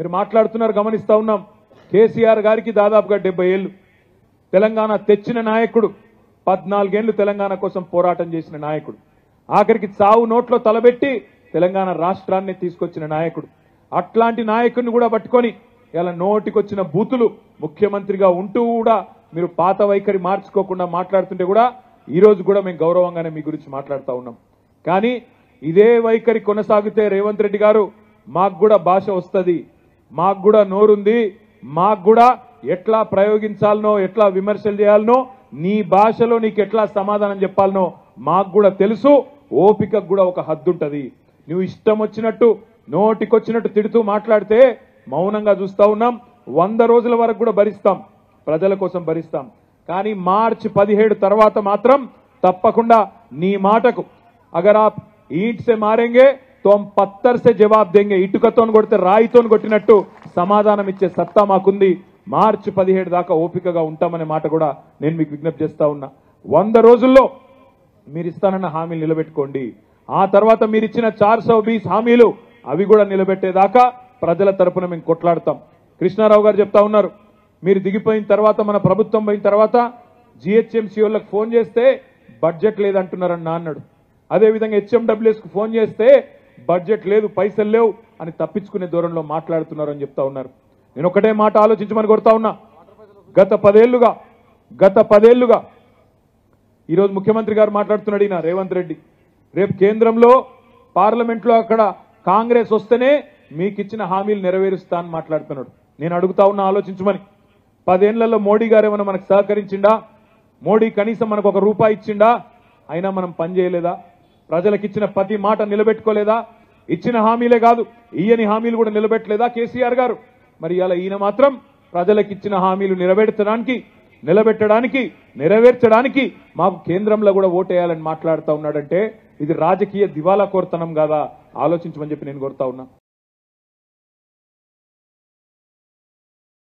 మీరు మాట్లాడుతున్నారు గమనిస్తూ ఉన్నాం. కేసీఆర్ గారికి దాదాపుగా డెబ్బై ఏళ్ళు. తెలంగాణ తెచ్చిన నాయకుడు పద్నాలుగేళ్ళు తెలంగాణ కోసం పోరాటం చేసిన నాయకుడు. ఆఖరికి చావు నోట్లో తలబెట్టి తెలంగాణ రాష్ట్రాన్ని తీసుకొచ్చిన నాయకుడు. అట్లాంటి నాయకుడిని కూడా పట్టుకొని ఇలా నోటికొచ్చిన బూతులు ముఖ్యమంత్రిగా ఉంటూ కూడా మీరు పాత వైఖరి మార్చుకోకుండా మాట్లాడుతుంటే కూడా ఈరోజు కూడా మేము గౌరవంగానే మీ గురించి మాట్లాడుతూ ఉన్నాం. కానీ ఇదే వైఖరి కొనసాగితే రేవంత్ రెడ్డి గారు మాకు కూడా భాష వస్తుంది. మాకు కూడా నోరుంది మాకు కూడా ఎట్లా ప్రయోగించాలనో ఎట్లా విమర్శలు చేయాలనో నీ భాషలో నీకు ఎట్లా సమాధానం చెప్పాలనో మాకు కూడా తెలుసు ఓపికకు కూడా ఒక హద్దు నువ్వు ఇష్టం వచ్చినట్టు నోటికొచ్చినట్టు తిడుతూ మాట్లాడితే మౌనంగా చూస్తూ ఉన్నాం వంద రోజుల వరకు కూడా భరిస్తాం ప్రజల కోసం భరిస్తాం. కానీ మార్చి పదిహేడు తర్వాత మాత్రం తప్పకుండా నీ మాటకు అగర్ ఆప్ ఈట్ సే మారేంగే తో పత్తర్ సే జవాబ్ దెంగ ఇటుకతో కొడితే రాయితో కొట్టినట్టు సమాధానం ఇచ్చే సత్తా మాకుంది. మార్చి పదిహేడు దాకా ఓపికగా ఉంటామనే మాట కూడా నేను మీకు విజ్ఞప్తి చేస్తా ఉన్నా. వంద రోజుల్లో మీరు ఇస్తానన్న హామీలు నిలబెట్టుకోండి. ఆ తర్వాత మీరు ఇచ్చిన చార్ హామీలు అవి కూడా నిలబెట్టేదాకా ప్రజల తరపున మేము కొట్లాడతాం. కృష్ణారావు గారు చెప్తా ఉన్నారు మీరు దిగిపోయిన తర్వాత మన ప్రభుత్వం పోయిన తర్వాత జిహెచ్ఎంసీ వాళ్ళకి ఫోన్ చేస్తే బడ్జెట్ లేదంటున్నారన్నా అన్నాడు. అదేవిధంగా హెచ్ఎండబ్ల్యూఎస్కి ఫోన్ చేస్తే బడ్జెట్ లేదు పైసలు లేవు అని తప్పించుకునే దూరంలో మాట్లాడుతున్నారు అని చెప్తా ఉన్నారు. నేను ఒకటే మాట ఆలోచించమని కొడతా ఉన్నా. గత పదేళ్ళుగా గత పదేళ్ళుగా ఈరోజు ముఖ్యమంత్రి గారు మాట్లాడుతున్నాడు ఈయన రేవంత్ రెడ్డి. రేపు కేంద్రంలో పార్లమెంట్లో అక్కడ కాంగ్రెస్ వస్తేనే మీకు ఇచ్చిన హామీలు నెరవేరుస్తా అని మాట్లాడుతున్నాడు. నేను అడుగుతా ఉన్నా ఆలోచించమని. పదేళ్ళలో మోడీ గారు ఏమైనా మనకు సహకరించిండా? మోడీ కనీసం మనకు ఒక రూపాయి ఇచ్చిండా? అయినా మనం పని చేయలేదా? ప్రజలకు ఇచ్చిన ప్రతి మాట నిలబెట్టుకోలేదా? ఇచ్చిన హామీలే కాదు ఈయని హామీలు కూడా నిలబెట్టలేదా కేసీఆర్ గారు? మరి ఇలా ఈయన మాత్రం ప్రజలకు ఇచ్చిన హామీలు నిలబెట్టడానికి నిలబెట్టడానికి నెరవేర్చడానికి మాకు కేంద్రంలో కూడా ఓటేయాలని మాట్లాడుతూ ఉన్నాడంటే ఇది రాజకీయ దివాలా కోరతనం కాదా? ఆలోచించమని చెప్పి నేను కోరుతా ఉన్నా.